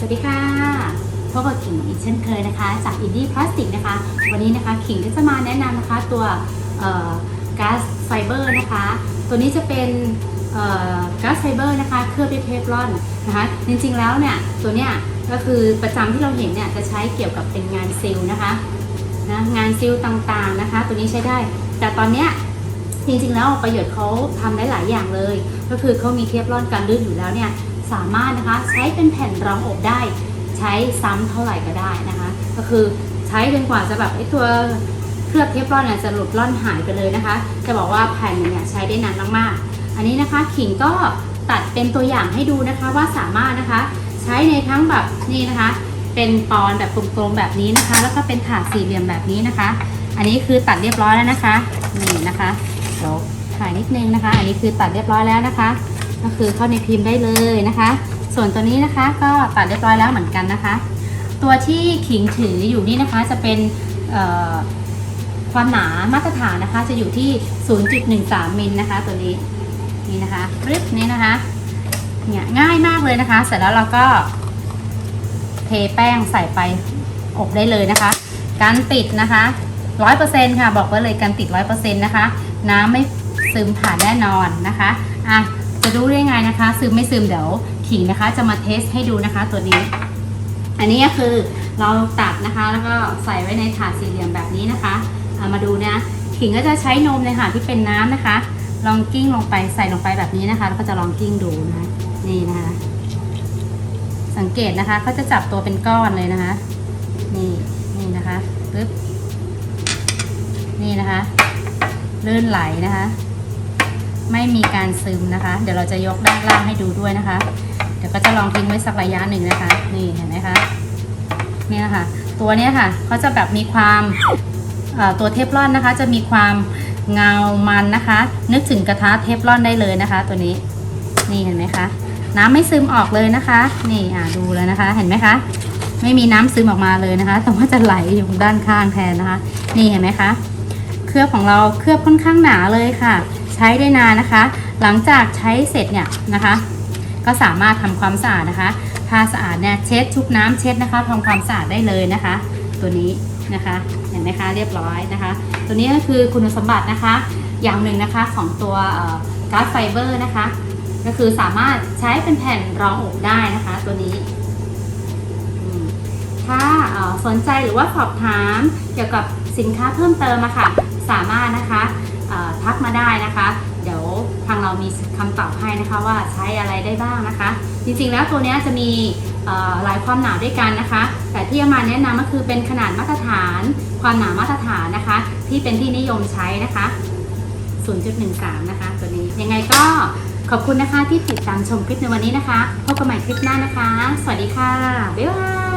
สวัสดีค่ะพบกับขิงอีกเช่นเคยนะคะ จากอินดี้พลาสติกนะคะ วันนี้นะคะขิงก็จะมาแนะนำนะคะตัวก๊าซไฟเบอร์นะคะ ตัวนี้จะเป็นก๊าซไฟเบอร์นะคะเคลือบด้วยเทฟลอนนะคะ จริงๆแล้วเนี่ยตัวเนี้ยก็คือประจำที่เราเห็นเนี่ยจะใช้เกี่ยวกับเป็นงานซิลนะคะนะงานซิลต่างๆนะคะ ตัวนี้ใช้ได้ แต่ตอนเนี้ยจริงๆแล้วประโยชน์เขาทำได้หลายอย่างเลย ก็คือเขามีเทฟลอนกันลื่นอยู่แล้วเนี่ย สามารถนะคะใช้เป็นแผ่นรองอบได้ ใช้ซ้ำเท่าไหร่ก็ได้นะคะ ก็คือใช้จนกว่าจะแบบไอ้ตัวเคลือบเทฟลอนเนี่ยจะหลุดล่อนหายไปเลยนะคะ จะบอกว่าแผ่นเนี่ยใช้ได้นานมากๆ อันนี้นะคะขิงก็ตัดเป็นตัวอย่างให้ดูนะคะว่าสามารถนะคะ ใช้ในทั้งแบบนี่นะคะ เป็นปอนแบบกลมๆแบบนี้นะคะ แล้วก็เป็นถาดสี่เหลี่ยมแบบนี้นะคะ อันนี้คือตัดเรียบร้อยแล้วนะคะนี่นะคะเดี๋ยวถ่ายนิดนึงนะคะ อันนี้คือตัดเรียบร้อยแล้วนะคะ ก็คือเข้าในพิมพ์ได้เลยนะคะ ส่วนตัวนี้นะคะก็ตัดเรียบร้อยแล้วเหมือนกันนะคะ ตัวที่ขิงถืออยู่นี่นะคะจะเป็นความหนามาตรฐานนะคะ จะอยู่ที่ 0.13มิลนะคะ ตัวนี้นี่นะคะคลิปนี้นะคะเนี่ยง่ายมากเลยนะคะ เสร็จแล้วเราก็ เทแป้งใส่ไปอบได้เลยนะคะ การติดนะคะร้อยเปอร์เซ็นค่ะ บอกไว้เลยการติดร้อยเปอร์เซ็นต์นะคะ น้ำไม่ซึมผ่านแน่นอนนะคะ อะ จะรู้ได้ไงนะคะ ซึมไม่ซึมเดี๋ยวขิงนะคะ จะมาเทสให้ดูนะคะตัวนี้ อันนี้ก็คือเราตัดนะคะ แล้วก็ใส่ไว้ในถาดสี่เหลี่ยมแบบนี้นะคะามาดูนะขิงก็จะใช้นมในถาดที่เป็นน้ำนะคะ ลองกิ้งลงไปใส่ลงไปแบบนี้นะคะ แล้วก็จะลองกิ้งดูนะะนี่นะคะ สังเกตนะคะเขาจะจับตัวเป็นก้อนเลยนะคะ นี่นี่นะคะปึ๊บนี่นะคะลื่นไหลนะคะ ไม่มีการซึมนะคะ เดี๋ยวเราจะยกด้านล่างให้ดูด้วยนะคะ เดี๋ยวก็จะลองทิ้งไว้สักระยะหนึ่งนะคะ นี่เห็นไหมคะนี่นะคะตัวเนี้ยค่ะเขาจะแบบมีความตัวเทฟลอนนะคะ จะมีความเงามันนะคะ นึกถึงกระทะเทฟลอนได้เลยนะคะ ตัวนี้นี่เห็นไหมคะ น้ำไม่ซึมออกเลยนะคะ นี่อ่าดูแล้วนะคะ เห็นไหมคะไม่มีน้ำซึมออกมาเลยนะคะ แต่ว่าจะไหลอยู่ด้านข้างแทนนะคะ นี่เห็นไหมคะ เคลือบของเราเคลือบค่อนข้างหนาเลยค่ะ ใช้ได้นานนะคะ หลังจากใช้เสร็จเนี่ยนะคะ ก็สามารถทำความสะอาดนะคะถ้าสะอาดเนี่ยเช็ดชุบน้ำเช็ดนะคะทำความสะอาดได้เลยนะคะ ตัวนี้นะคะเห็นไหมคะเรียบร้อยนะคะ ตัวนี้ก็คือคุณสมบัตินะคะ อย่างหนึ่งนะคะของตัวก๊าซไฟเบอร์นะคะ ก็คือสามารถใช้เป็นแผ่นรองอบได้นะคะ ตัวนี้ถ้าสนใจหรือว่าสอบถามเกี่ยวกับสินค้าเพิ่มเติมอะค่ะ สามารถนะคะ ทักมาได้นะคะ เดี๋ยวทางเรามีคำตอบให้นะคะว่าใช้อะไรได้บ้างนะคะ จริงๆแล้วตัวนี้จะมีหลายความหนาด้วยกันนะคะ แต่ที่เอามาแนะนำก็คือเป็นขนาดมาตรฐาน ความหนามาตรฐานนะคะ ที่เป็นที่นิยมใช้นะคะ 0.13 นะคะ ตัวนี้ยังไงก็ขอบคุณนะคะที่ติดตามชมคลิปในวันนี้นะคะ พบกันใหม่คลิปหน้านะคะ สวัสดีค่ะ บ๊ายบาย